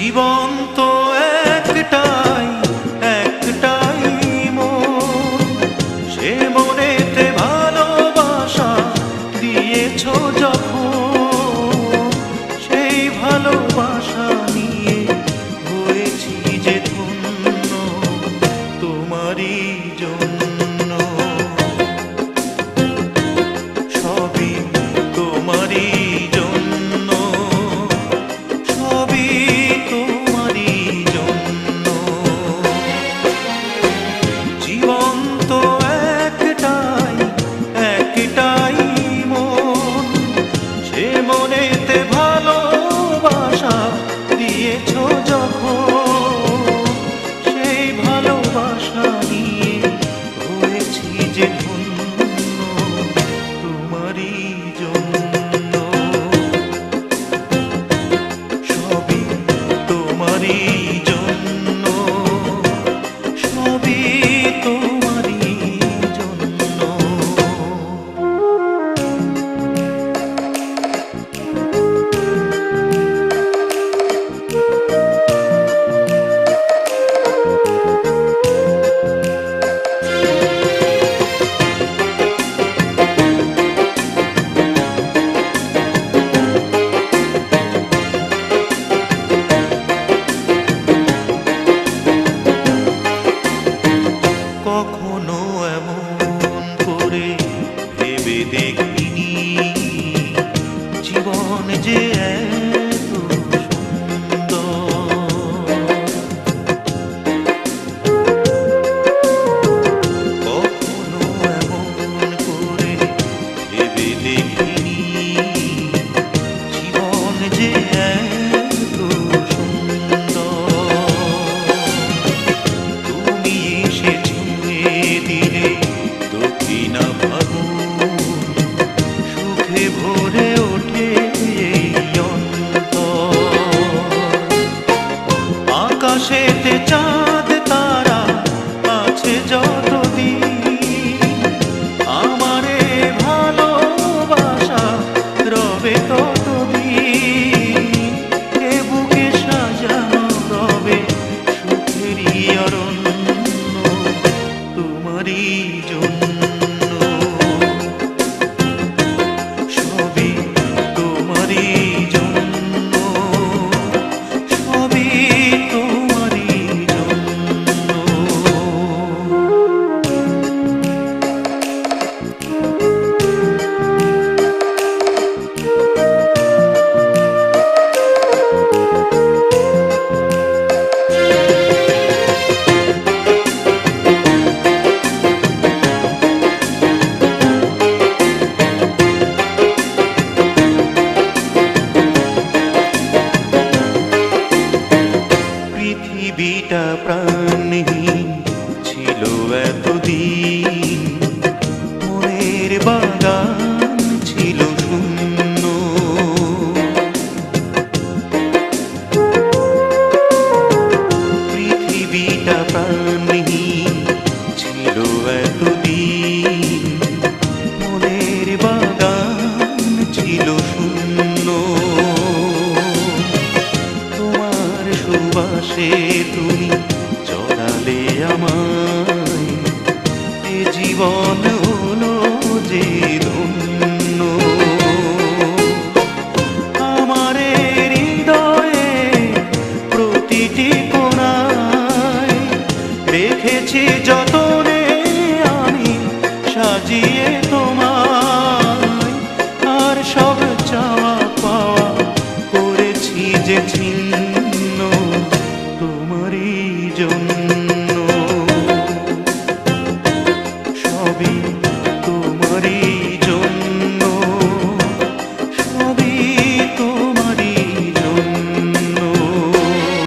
Shivanta Virgin জীবন যে যেতে চাও বিটা প্রাণহীন ছিল এতদিন। মনের বাগান ছিল শূন্য। পৃথিবীটা প্রাণী ভালোবাসে তুমি চড়ালে আমায়। এ জীবন হলো যে ধন্য। হৃদয়ে প্রতিটি আমি, সাজিয়ে আর সব চাওয়া পাওয়া করেছি যে ছিন্ন। জন্য তোমারই জন্য। সবই তোমারই